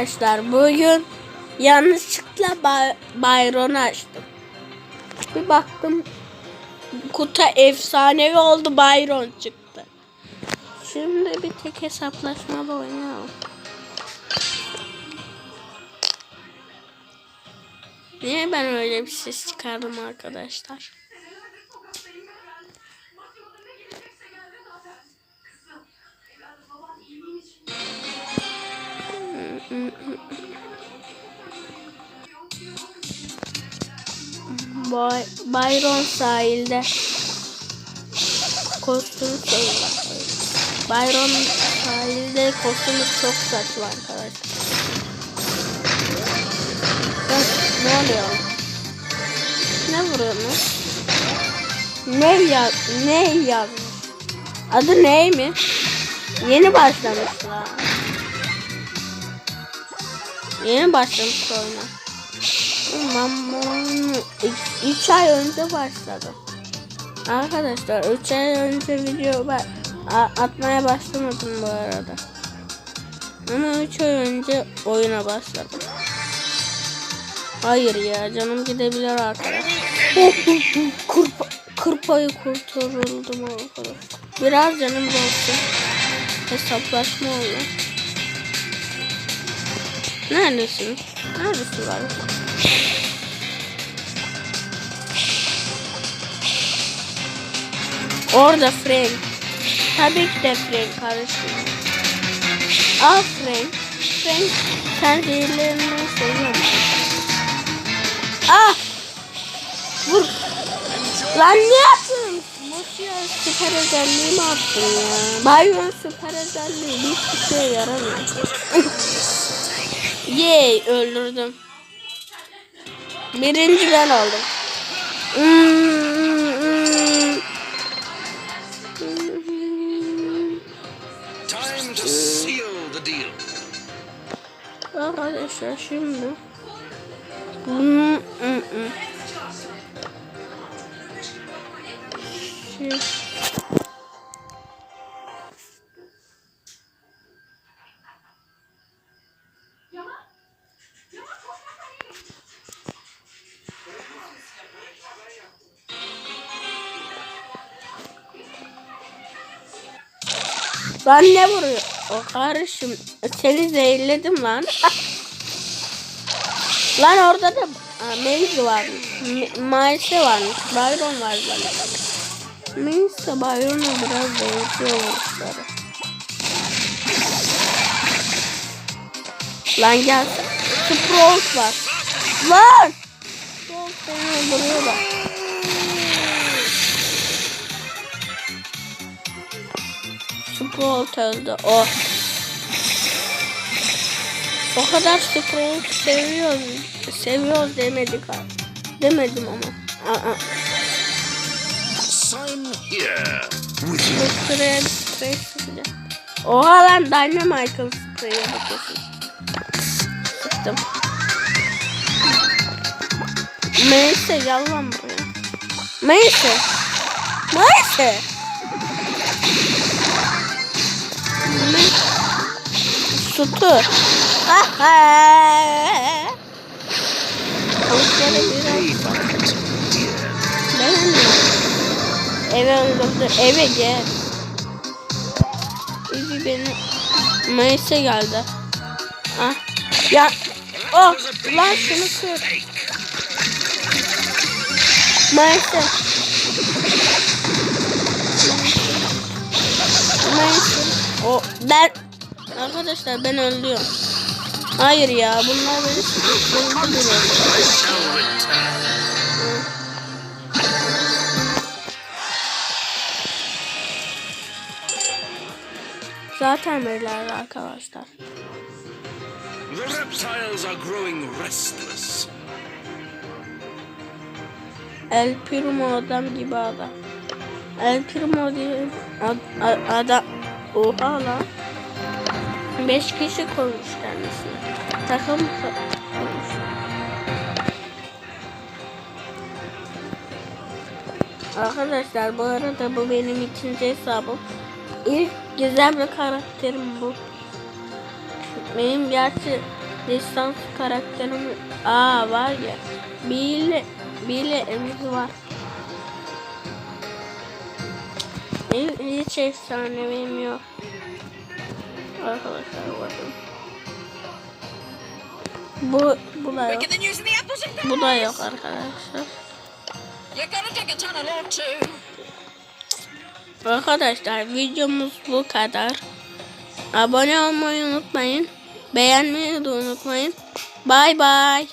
Arkadaşlar bugün yanlışlıkla Bay- Byron'u açtım. Bir baktım kutu efsanevi oldu Byron çıktı. Şimdi bir tek hesaplaşmalı oynayalım. Niye ben öyle bir ses çıkardım arkadaşlar? Bay Byron sahilde kostüm var. Byron sahilde kostümü çok saçma arkadaşlar. Ne oluyor? Ne vuruyorsunuz? Ne ya ne yazmış? Adı neymiş? Yeni başlamış la. Yeni başlamış oyuna. Ben bunu 3 ay önce başladım. Arkadaşlar 3 ay önce video atmaya başlamadım bu arada. Ama 3 ay önce oyuna başladım. Hayır ya canım gidebilir arkadaşlar. Kırpa, kırpayı kurtarıldım arkadaşlar. Biraz canım olsun. Hesaplaşma oldu. Neredesin? Neredesin abi? Orada Frank. Tabii ki de Frank karışmıyor. Al Frank. Frank sen zehirlerini seviyor musun? Ah! Vur. Lan ne yaptın? Boşya süper özelliği mi attın ya? Byron süper özelliği hiçbir şeye yaramıyor. Yay öldürdüm. Birinci ben deal. Arkadaşlar şimdi Hmm, hmm, hmm. Şey- Lan ne vuruyor? O karışım. Seni zehirledim lan. lan orada da Maze varmış. M- Miles'e varmış. Byron var zaten. Neyse Byron'u biraz zehirliyor vuruşları. Lan gel. Sprout var. Lan! Sprout seni öldürüyor. Sprout öldü. O. O kadar Sprout seviyoruz. Seviyoruz demedik ha. Demedim ama. Aa, sprey sprey sıkacak. Oha lan Dynamite'ın spreye bakıyorsun. Sıktım. Neyse gel lan buraya. Neyse. Neyse. Ben Eve öldürdü. Eve gel. Evi beni Mayıs'a geldi. Ah. Ya. Oh. Lan şunu kır. Mayıs'a. Mayıs'a. O ben Arkadaşlar ben öldüm. Hayır ya bunlar beni öldürüyor. Zaten beyler arkadaşlar. The reptiles are growing restless. El Primo adam gibi adam. El Primo diye adam. Oha lan. Beş kişi koymuş kendisine. Takım koymuş. Arkadaşlar bu arada bu benim ikinci hesabım. İlk güzel bir karakterim bu. Benim gerçi Distans karakterim aa var ya. Bile bile emir var. Hiç, hiç efsanevim yok. Arkadaşlar bakın. Bu bu da yok. Bu da yok arkadaşlar. Arkadaşlar videomuz bu kadar. Abone olmayı unutmayın. Beğenmeyi de unutmayın. Bay bay.